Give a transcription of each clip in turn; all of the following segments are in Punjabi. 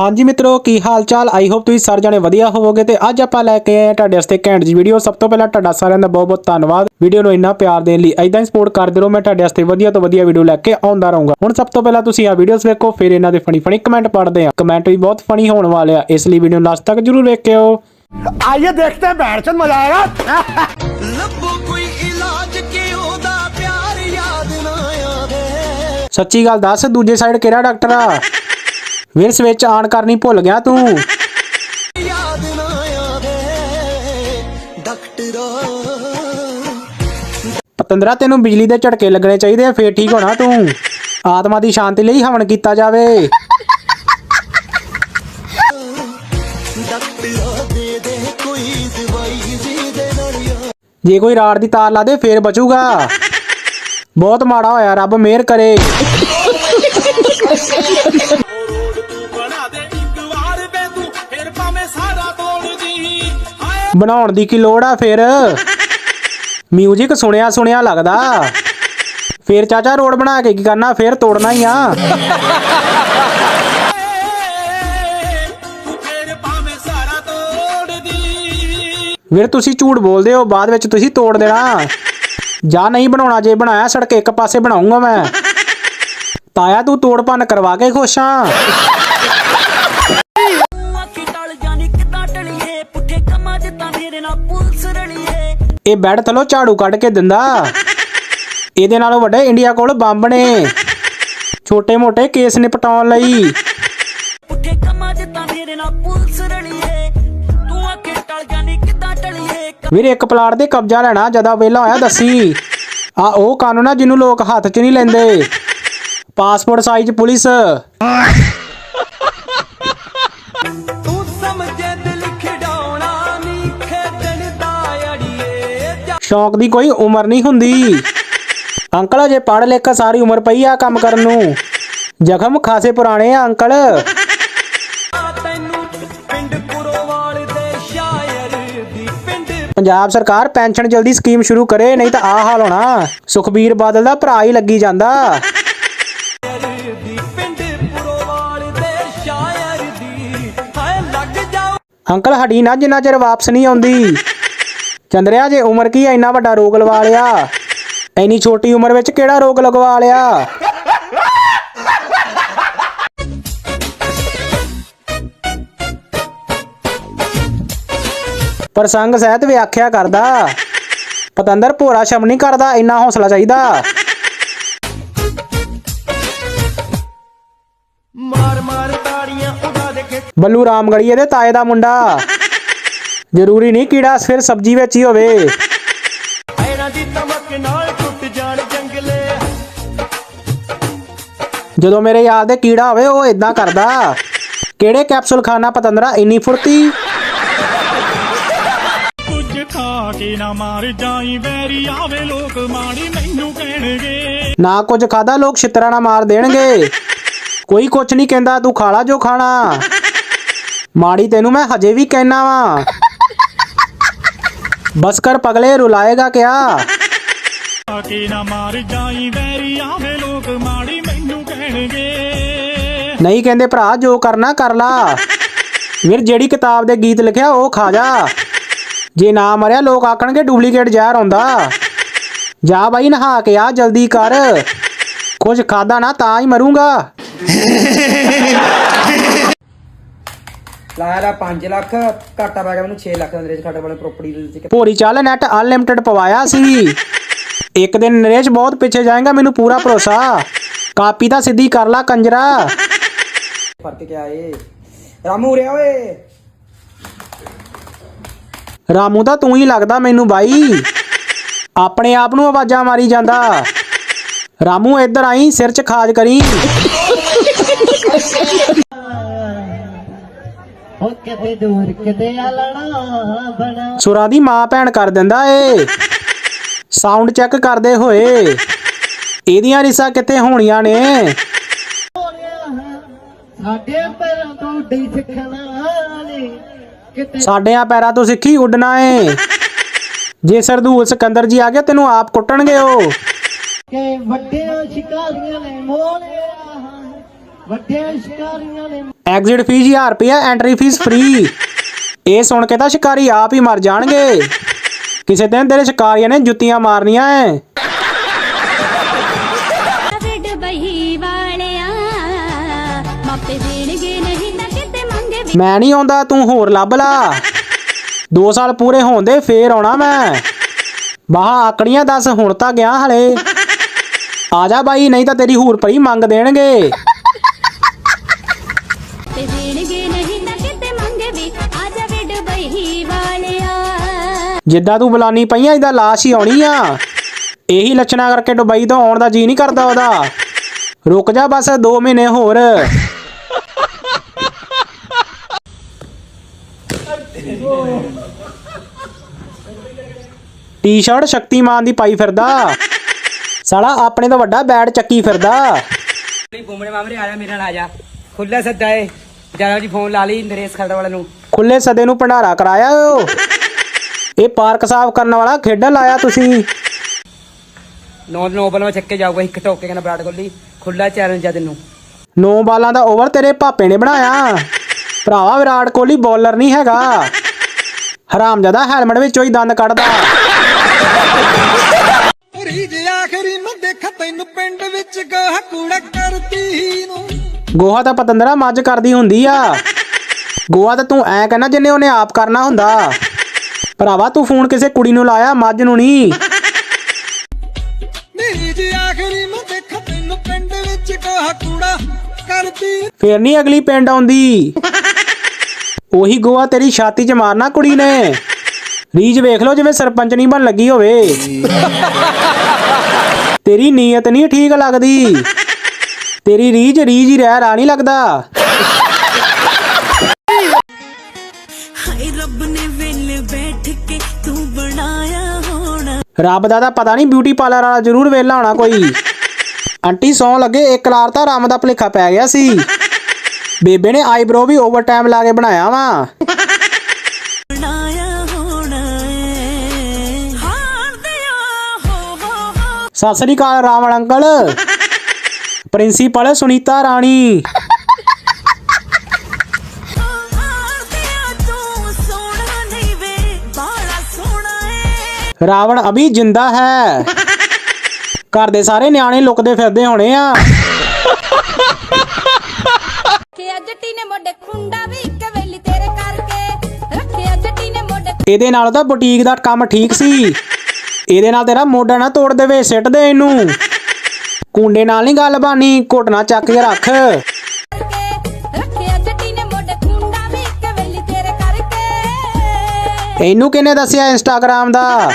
ਹਾਂਜੀ ਮਿੱਤਰੋ ਕੀ ਹਾਲ ਚਾਲ ਆਈ ਹੋਪ ਤੁਸੀਂ ਸਾਰੇ ਜਣੇ ਵਧੀਆ ਹੋਵੋਗੇ ਤੇ ਅੱਜ ਆਪਾਂ ਲੈ ਕੇ ਆਏ ਆ ਤੁਹਾਡੇ ਵਾਸਤੇ ਘੈਂਟ ਜੀ ਵੀਡੀਓ ਸਭ ਤੋਂ ਪਹਿਲਾਂ ਤੁਹਾਡਾ ਸਾਰਿਆਂ ਦਾ ਬਹੁਤ ਬਹੁਤ ਧੰਨਵਾਦ। ਵੀਡੀਓ ਨੂੰ ਇੰਨਾ ਪਿਆਰ ਦੇਣ ਲਈ ਐਦਾਂ ਹੀ ਸਪੋਰਟ ਕਰਦੇ ਰਹੋ। ਮੈਂ ਤੁਹਾਡੇ ਵਾਸਤੇ ਵਧੀਆ ਤੋਂ ਵਧੀਆ ਵੀਡੀਓ ਲੈ ਕੇ ਆਉਂਦਾ ਰਹੂੰਗਾ। ਹੁਣ ਸਭ ਤੋਂ ਪਹਿਲਾਂ ਤੁਸੀਂ ਆ ਵੀਡੀਓਸ ਵੇਖੋ ਫਿਰ ਇਹਨਾਂ ਦੇ ਫਨੀ ਫਨੀ ਕਮੈਂਟ ਪੜ੍ਹਦੇ ਆ ਕਮੈਂਟ ਵੀ ਬਹੁਤ ਫਨੀ ਹੋਣ ਵਾਲੇ ਆ। ਇਸ ਲਈ ਵੀਡੀਓ ਨੂੰ ਲਾਸਟ ਤੱਕ ਜਰੂਰ ਵੇਖਿਓ। ਆਈਏ ਦੇਖਦੇ ਹਾਂ ਬੈਠ ਚੰਦ ਮਜ਼ਾ ਆਏਗਾ। ਲੱਭੋ ਕੋਈ ਇਲਾਜ ਕਿ ਉਹਦਾ ਪਿਆਰ ਯਾਦ ਨਾ ਆਵੇ। ਸੱਚੀ ਗੱਲ ਦੱਸ ਦੂਜੇ ਸਾਈਡ ਕਿਹੜਾ ਡਾਕਟਰ ਆ? ਵੀਰ ਸਵਿਚ ਆਨ ਕਰਨੀ ਭੁੱਲ ਗਿਆ ਤੂੰ? ਯਾਦ ਨਾ ਆਵੇ ਡਾਕਟਰਾ ਪਤੰਦਰਾ ਤੈਨੂੰ ਬਿਜਲੀ ਦੇ ਝਟਕੇ ਲੱਗਣੇ ਚਾਹੀਦੇ ਆ ਫੇਰ ਠੀਕ ਹੋਣਾ ਤੂੰ। ਆਤਮਾ ਦੀ ਸ਼ਾਂਤੀ ਲਈ ਹਵਨ ਕੀਤਾ ਜਾਵੇ। ਜੇ ਕੋਈ ਰਾੜ ਦੀ ਤਾਰ ਲਾ ਦੇ ਫੇਰ ਬਚੂਗਾ। ਬਹੁਤ ਮਾੜਾ ਹੋਇਆ ਰੱਬ ਮਿਹਰ ਕਰੇ। ਬਣਾਉਣ ਦੀ ਕੀ ਲੋੜ ਆ ਫਿਰ? ਮਿਊਜ਼ਿਕ ਸੁਣਿਆ ਸੁਣਿਆ ਲੱਗਦਾ। ਫਿਰ ਚਾਚਾ ਰੋਡ ਬਣਾ ਕੇ ਕੀ ਕਰਨਾ? ਫਿਰ ਤੋੜਨਾ ਹੀ ਆ। ਵੀਰ ਤੁਸੀਂ ਝੂਠ ਬੋਲਦੇ ਹੋ, ਬਾਅਦ ਵਿੱਚ ਤੁਸੀਂ ਤੋੜ ਦੇਣਾ। ਜਾਂ ਨਹੀਂ ਬਣਾਉਣਾ, ਜੇ ਬਣਾਇਆ ਸੜਕ ਇੱਕ ਪਾਸੇ ਬਣਾਉਂਗਾ ਮੈਂ। ਤਾਇਆ ਤੂੰ ਤੋੜ ਭੰਨ ਕਰਵਾ ਕੇ ਖੁਸ਼ ਆ। ਇਹ ਬੈੱਡ ਥੱਲੋਂ ਝਾੜੂ ਕੱਢ ਕੇ ਦਿੰਦਾ। ਇਹਦੇ ਨਾਲੋਂ ਵੱਡੇ ਇੰਡੀਆ ਕੋਲ ਬੰਬ ਨੇ। ਛੋਟੇ-ਮੋਟੇ ਕੇਸ ਨਿਪਟਾਉਣ ਲਈ। ਪੁੱਠੇ ਕੰਮਾਂ 'ਚ ਤਾਂ ਮੇਰੇ ਨਾਲ ਪੁਲਿਸ ਰਲੀਏ। ਤੂੰ ਆਖੀ ਟਲ ਜਾਣੀ ਕਿੱਦਾਂ ਟਲੀਏ? ਵੀਰ ਇੱਕ ਪਲਾਟ ਦੇ ਕਬਜ਼ਾ ਲੈਣਾ ਜਦਾ ਵੇਲਾ ਹੋਇਆ ਦੱਸੀ। ਆ ਉਹ ਕਾਨੂੰਨ ਆ ਜਿਹਨੂੰ ਲੋਕ ਹੱਥ 'ਚ ਨਹੀਂ ਲੈਂਦੇ। Passport size police. ਸ਼ੌਂਕ ਦੀ ਕੋਈ ਉਮਰ ਨਹੀਂ ਹੁੰਦੀ। ਅੰਕਲ ਅਜੇ ਪੜ੍ਹ ਲਿਖ ਕੇ ਸਾਰੀ ਉਮਰ ਪਈ ਆ ਕੰਮ ਕਰਨ ਨੂੰ। ਜ਼ਖਮ ਖਾਸੇ ਪੁਰਾਣੇ ਆ ਅੰਕਲ। ਪੰਜਾਬ ਸਰਕਾਰ ਪੈਨਸ਼ਨ ਜਲਦੀ ਸਕੀਮ ਸ਼ੁਰੂ ਕਰੇ ਨਹੀਂ ਤਾਂ ਆ ਹਾਲ ਹੋਣਾ। ਸੁਖਬੀਰ ਬਾਦਲ ਦਾ ਭਰਾ ਹੀ ਲੱਗੀ ਜਾਂਦਾ। ਅੰਕਲ ਹੱਡੀ ਨਾ ਜਿੰਨਾ ਚਿਰ ਵਾਪਸ ਨਹੀਂ ਆਉਂਦੀ। ਚੰਦਰਿਆ ਜੇ ਉਮਰ ਕੀ ਆ ਇੰਨਾ ਵੱਡਾ ਰੋਗ ਲਵਾ ਲਿਆ? ਐਨੀ ਛੋਟੀ ਉਮਰ ਵਿੱਚ ਕਿਹੜਾ ਰੋਗ ਲਗਵਾ ਲਿਆ? ਪ੍ਰਸੰਗ ਸਹਿਤ ਵਿਆਖਿਆ ਕਰਦਾ। ਪਤੰਦਰ ਭੋਰਾ ਸ਼ਮ ਨਹੀਂ ਕਰਦਾ ਇੰਨਾ ਹੌਸਲਾ ਚਾਹੀਦਾ। ਮਾਰ ਮਾਰ ਤਾੜੀਆਂ ਉਡਾ ਦੇ ਕੇ ਬੱਲੂ ਰਾਮਗੜੀਏ ਦੇ ਤਾਏ ਦਾ ਮੁੰਡਾ। ਜ਼ਰੂਰੀ ਨਹੀਂ ਕੀੜਾ ਫਿਰ ਸਬਜ਼ੀ ਵਿੱਚ ਹੀ ਹੋਵੇ। ਐਰਾਂ ਦੀ ਤਮਕ ਨਾਲ ਟੁੱਟ ਜਾਣ ਜੰਗਲੇ। ਜਦੋਂ ਮੇਰੇ ਯਾਰ ਦੇ ਕੀੜਾ ਹੋਵੇ ਉਹ ਇਦਾਂ ਕਰਦਾ। ਕਿਹੜੇ ਕੈਪਸੂਲ ਖਾਣਾ ਪਤੰਦਰਾ ਇੰਨੀ ਫੁਰਤੀ? ਕੁਝ ਖਾ ਕੇ ਨਾ ਮਾਰ ਜਾਈ ਵੈਰੀ ਆਵੇ ਲੋਕ ਮਾੜੀ ਮੈਨੂੰ ਕਹਿਣਗੇ। ਨਾ ਕੁਝ ਖਾਦਾ ਲੋਕ ਛਿੱਤਰਾਂ ਨਾਲ ਮਾਰ ਦੇਣਗੇ। ਕੋਈ ਕੁਝ ਨਹੀਂ ਕਹਿੰਦਾ ਤੂੰ ਖਾਲਾ ਜੋ ਖਾਣਾ। ਮਾੜੀ ਤੈਨੂੰ ਮੈਂ ਹਜੇ ਵੀ ਕਹਿਣਾ ਵਾਂ। ਕਰ ਪਗਲੇ ਰੁਲਾਏਗਾ ਕਿਆ? ਖਾ ਕੇ ਨਾ ਮਾਰ ਜਾਈ ਵੈਰੀ ਆਵੇ ਲੋਕ ਮਾੜੀ ਮੈਨੂੰ ਕਹਿਣਗੇ। ਨਹੀਂ ਕਹਿੰਦੇ ਭਰਾ ਜੋ ਕਰਨਾ ਕਰ ਲਾ। ਵੀਰ ਜਿਹੜੀ ਕਿਤਾਬ ਦੇ ਗੀਤ ਲਿਖਿਆ ਉਹ ਖਾ ਜਾ। ਜੇ ਨਾ ਮਰਿਆ ਲੋਕ ਆਖਣਗੇ ਡੁਪਲੀਕੇਟ ਜ਼ਹਿਰ ਆਉਂਦਾ। ਜਾ ਬਾਈ ਨਹਾ ਕੇ ਆ ਜਲਦੀ ਕਰ। ਕੁਝ ਖਾਦਾ ਨਾ ਤਾਂ ਹੀ ਮਰੂੰਗਾ। ਲਾਇਆ ਦਾ 5 ਲੱਖ ਘਾਟਾ ਪੈ ਗਿਆ ਮੈਨੂੰ 6 ਲੱਖ ਦੇ ਅੰਦਰ ਸਾਡੇ ਵਾਲੇ ਪ੍ਰਾਪਰਟੀ ਦੇ ਵਿੱਚ ਭੋਰੀ ਚੱਲ ਨੈਟ ਅਨਲਿਮਟਿਡ ਪਵਾਇਆ ਸੀ। ਇੱਕ ਦਿਨ ਨਰੇਸ਼ ਬਹੁਤ ਪਿੱਛੇ ਜਾਏਗਾ ਮੈਨੂੰ ਪੂਰਾ ਭਰੋਸਾ। ਕਾਪੀ ਤਾਂ ਸਿੱਧੀ ਕਰ ਲਾ ਕੰਜਰਾ। ਫ਼ਰਕ ਕਿਆ ਏ? ਰਾਮੂ ਉਰਿਆ ਓਏ। ਰਾਮੂ ਤਾਂ ਤੂੰ ਹੀ ਲੱਗਦਾ ਮੈਨੂੰ ਬਾਈ। ਆਪਣੇ ਆਪ ਨੂੰ ਆਵਾਜ਼ਾਂ ਮਾਰੀ ਜਾਂਦਾ। ਰਾਮੂ ਇੱਧਰ ਆਈ ਸਿਰ 'ਚ ਖਾਜ ਕਰੀ। ਸੁਰਾਂ ਦੀ ਮਾਂ ਭੈਣ ਕਰ ਦਿੰਦਾ ਏ। ਸਾਊਂਡ ਚੈੱਕ ਕਰਦੇ ਹੋਏ। ਇਹਦੀਆਂ ਰਿਸਾਂ ਕਿੱਥੇ ਹੋਣੀਆਂ ਨੇ? ਸਾਡਿਆਂ ਪੈਰਾਂ ਤੋਂ ਸਿੱਖੀ ਉੱਡਣਾ ਏ। ਜੇ ਸਰਦੂਲ ਸਿਕੰਦਰ ਜੀ ਆ ਗਿਆ ਤੈਨੂੰ ਆਪ ਕੁੱਟਣਗੇ ਉਹ। ਕਿ ਵੱਡਿਆਂ ਸ਼ਿਕਾਰੀਆਂ ਨੇ ਮੋੜਿਆ ਐਗਜ਼ਿਟ ਫੀਸ 1000 ਰੁਪਏ ਐਂਟਰੀ ਫੀਸ ਫ੍ਰੀ ਇਹ ਸੁਣ ਕੇ ਤਾਂ ਸ਼ਿਕਾਰੀ ਆਪ ਹੀ ਮਰ ਜਾਣਗੇ। ਕਿਸੇ ਦਿਨ ਤੇਰੇ ਸ਼ਿਕਾਰੀਆਂ ਨੇ ਜੁੱਤੀਆਂ ਮਾਰਨੀਆਂ ਐ। ਵਿਡ ਬਹੀ ਵਾਲਿਆ ਮਾਪੇ ਦੇਣਗੇ ਨਹੀਂ ਤਾਂ ਕਿਤੇ ਮੰਗੇ ਵੀ ਮੈਂ ਨਹੀਂ ਆਉਂਦਾ ਤੂੰ ਹੋਰ ਲੱਭ ਲਾ। 2 ਸਾਲ ਪੂਰੇ ਹੋਣ ਦੇ ਫੇਰ ਆਉਣਾ ਮੈਂ। ਬਾਹਾਂ ਆਕੜੀਆਂ ਦੱਸ ਹੁਣ ਤਾਂ ਗਿਆ ਹਲੇ। ਆ ਜਾ ਬਾਈ ਨਹੀਂ ਤਾਂ ਤੇਰੀ ਹੂਰ ਪਰੀ ਮੰਗ ਦੇਣਗੇ। ਜਿੱਦਾਂ ਤੂੰ ਬੁਲਾਨੀ ਪਈਆਂ ਇਹਦਾ ਲਾਸ਼ ਹੀ ਆਉਣੀ ਆ। ਇਹੀ ਲੱਛਣਾ ਕਰਕੇ ਦੁਬਈ ਤੋਂ ਆਉਣ ਦਾ ਜੀ ਨਹੀਂ ਕਰਦਾ ਉਹਦਾ। ਰੁਕ ਜਾ ਬਸ 2 ਮਹੀਨੇ ਹੋਰ। ਟੀ-ਸ਼ਰਟ ਸ਼ਕਤੀਮਾਨ ਦੀ ਪਾਈ ਫਿਰਦਾ। ਸਾਲਾ ਆਪਣੇ ਤੋਂ ਵੱਡਾ ਬੈਟ ਚੱਕੀ ਫਿਰਦਾ। ਨਹੀਂ ਬੁੰਮੜੇ ਮਾਮਰੇ ਆ ਜਾ ਮੇਰੇ ਨਾਲ ਆ ਜਾ। ਖੁੱਲਾ ਸੱਦਾ ਏ। ਜ਼ਿਆਦਾ ਜੀ ਫੋਨ ਲਾ ਲਈ ਨਰੇਸ਼ ਖਲੜਾ ਵਾਲੇ ਨੂੰ। ਖੁੱਲੇ ਸਦੇ ਨੂੰ ਭੰਡਾਰਾ ਕਰਾਇਆ ਓ। ਇਹ ਪਾਰਕ ਸਾਫ਼ ਕਰਨ ਵਾਲਾ ਖੇਡਣ ਲਾਇਆ ਤੁਸੀਂ। ਨੌ ਨੋਬਲ ਮੈਂ ਚੱਕੇ ਜਾਊਗਾ ਇੱਕ ਟੋਕੇ ਕਹਿੰਦਾ ਵਿਰਾਟ ਕੋਹਲੀ ਖੁੱਲਾ ਚੈਲੰਜ ਆ ਤੈਨੂੰ। ਨੌ ਬਾਲਾਂ ਦਾ ਓਵਰ ਤੇਰੇ ਭਾਪੇ ਨੇ ਬਣਾਇਆ। ਭਰਾਵਾ ਵਿਰਾਟ ਕੋਹਲੀ ਬੋਲਰ ਨਹੀਂ ਹੈਗਾ। ਹਰਾਮਜ਼ਾਦਾ ਹੈਲਮਟ ਵਿੱਚੋਂ ਹੀ ਦੰਦ ਕੱਢਦਾ। ਰੀਜ ਆਖਰੀ ਮੈਂ ਦੇਖ ਤੈਨੂੰ ਪਿੰਡ ਵਿੱਚ ਗਾਹ ਕੂੜਾ ਕਰਦੀ ਨੂੰ। ਗੋਹਾ ਤਾਂ ਪਤੰਦਰਾ ਮੱਝ ਕਰਦੀ ਹੁੰਦੀ ਆ। ਗੋਹਾ ਤਾਂ ਤੂੰ ਐ ਕਹਿਣਾ ਜਿੰਨੇ ਉਹਨੇ ਆਪ ਕਰਨਾ ਹੁੰਦਾ। ਭਰਾਵਾ ਤੂੰ ਫੋਨ ਕਿਸੇ ਕੁੜੀ ਨੂੰ ਲਾਇਆ ਮੱਝ ਨੂੰ ਨਹੀਂ ਰੀਜ ਆਖਰੀ ਮੈਂ ਦੇਖ ਤੈਨੂੰ ਪਿੰਡ ਵਿੱਚ ਗਾਹ ਕੂੜਾ ਕਰਦੀ ਫੇਰ ਨਹੀਂ ਅਗਲੀ ਪਿੰਡ ਆਉਂਦੀ। ਉਹੀ ਗੋਹਾ ਤੇਰੀ ਛਾਤੀ 'ਚ ਮਾਰਨਾ ਕੁੜੀ ਨੇ। ਰੀਜ ਵੇਖ ਲਓ ਜਿਵੇਂ ਸਰਪੰਚ ਨਹੀਂ ਬਣ ਲੱਗੀ ਹੋਵੇ। ਤੇਰੀ ਨੀਅਤ ਨਹੀਂ ਠੀਕ ਲੱਗਦੀ। ਤੇਰੀ ਰੀਜ ਰੀਜ ਹੀ ਰਹਿ ਰਾ ਨਹੀਂ ਲੱਗਦਾ। ਹਾਏ ਰੱਬ ਨੇ ਵੇਲੇ ਬੈਠ ਕੇ ਤੂੰ ਬਣਾਇਆ ਹੋਣਾ। ਰੱਬ ਦਾ ਤਾਂ ਪਤਾ ਨਹੀਂ ਬਿਊਟੀ ਪਾਰਲਰ ਵਾਲਾ ਜ਼ਰੂਰ ਵੇਲਾ ਹੋਣਾ ਕੋਈ। ਆਂਟੀ ਸੌ ਲੱਗੇ ਇੱਕ ਲਾਰ ਤਾਂ ਰਾਮ ਦਾ ਭਲੇਖਾ ਪੈ ਗਿਆ ਸੀ। ਬੇਬੇ ਨੇ ਆਈਬ੍ਰੋ ਵੀ ਓਵਰ ਟਾਈਮ ਲਾ ਕੇ ਬਣਾਇਆ ਵਾ। ਸਤਿ ਸ੍ਰੀ ਅਕਾਲ ਰਾਵਣ ਅੰਕਲ। ਪ੍ਰਿੰਸੀਪਲ ਸੁਨੀਤਾ ਰਾਣੀ। ਰਾਵਣ ਅਭੀ ਜਿੰਦਾ ਹੈ। ਘਰ ਦੇ ਸਾਰੇ ਨਿਆਣੇ ਲੁਕਦੇ ਫਿਰਦੇ ਹੋਣੇ ਆ। ਰੱਖਿਆ ਜੱਟੀ ਨੇ ਮੋਢੇ ਖੁੰਡਾ ਵੀ ਇੱਕ ਵੇਲੀ ਤੇਰੇ ਕਰਕੇ। ਰੱਖਿਆ ਜੱਟੀ ਨੇ ਮੋਢੇ ਇਹਦੇ ਨਾਲ ਤਾਂ ਬੁਟੀਕ ਦਾ ਕੰਮ ਠੀਕ ਸੀ। ਇਹਦੇ ਨਾਲ ਤੇਰਾ ਮੋਢਾ ਨਾ ਤੋੜ ਦੇਵੇ ਸਿੱਟ ਦੇ ਇਹਨੂੰ। ਕੁੰਡੇ ਨਾਲ ਨਹੀਂ ਗੱਲ ਬਾਨੀ ਘੁੱਟਣਾ ਚੱਕ ਕੇ ਰੱਖ। ਇਹਨੂੰ ਕਿਹਨੇ ਦੱਸਿਆ ਇੰਸਟਾਗ੍ਰਾਮ ਦਾ?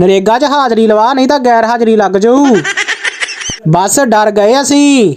ਨਰੇਗਾ 'ਚ ਹਾਜ਼ਰੀ ਲਵਾ, ਨਹੀਂ ਤਾਂ ਗੈਰ ਹਾਜ਼ਰੀ ਲੱਗ ਜਾਊ। ਬਸ ਡਰ ਗਏ ਅਸੀਂ।